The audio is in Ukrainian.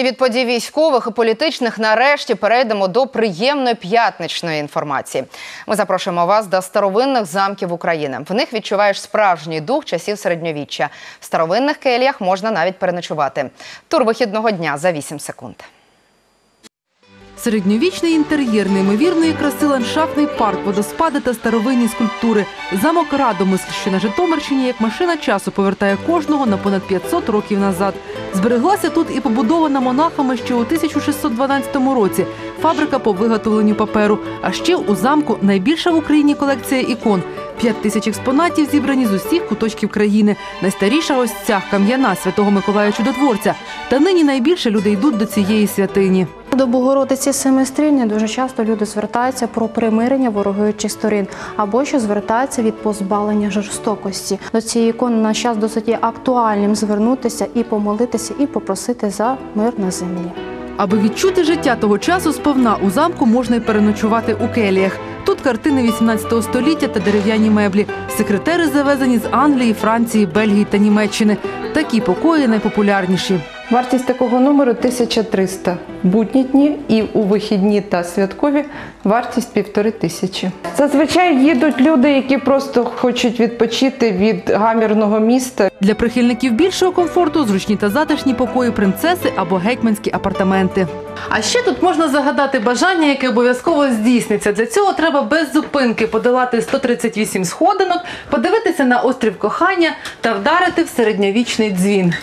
І від подій військових і політичних нарешті перейдемо до приємної п'ятничної інформації. Ми запрошуємо вас до старовинних замків України. В них відчуваєш справжній дух часів середньовіччя. В старовинних келіях можна навіть переночувати. Тур вихідного дня за 8 секунд. Середньовічний інтер'єр, неймовірної краси ландшафтний парк, водоспади та старовинні скульптури. Замок Радомисл, що на Житомирщині, як машина часу повертає кожного на понад 500 років назад. Збереглася тут і побудована монахами ще у 1612 році. Фабрика по виготовленню паперу. А ще у замку найбільша в Україні колекція ікон. П'ять тисяч експонатів зібрані з усіх куточків країни. Найстаріша ось ця кам'яна святого Миколая Чудотворця. Та нині найбільше люди йдуть до цієї святині. До Богородиці Семистрільні дуже часто люди звертаються про примирення ворогуючих сторін або що звертаються від позбавлення жорстокості. До цієї ікони на час досить актуальним звернутися і помолитися, і попросити за мир на землі. Аби відчути життя того часу сповна у замку можна й переночувати у келіях. Тут картини 18 століття та дерев'яні меблі. Секретери завезені з Англії, Франції, Бельгії та Німеччини. Такі покої найпопулярніші. Вартість такого номеру 1300 будні дні і у вихідні та святкові вартість півтори тисячі. Зазвичай їдуть люди, які просто хочуть відпочити від гамірного міста. Для прихильників більшого комфорту зручні та затишні покої принцеси або гетьманські апартаменти. А ще тут можна загадати бажання, яке обов'язково здійсниться. Для цього треба без зупинки подолати 138 сходинок, подивитися на острів кохання та вдарити в середньовічний дзвін.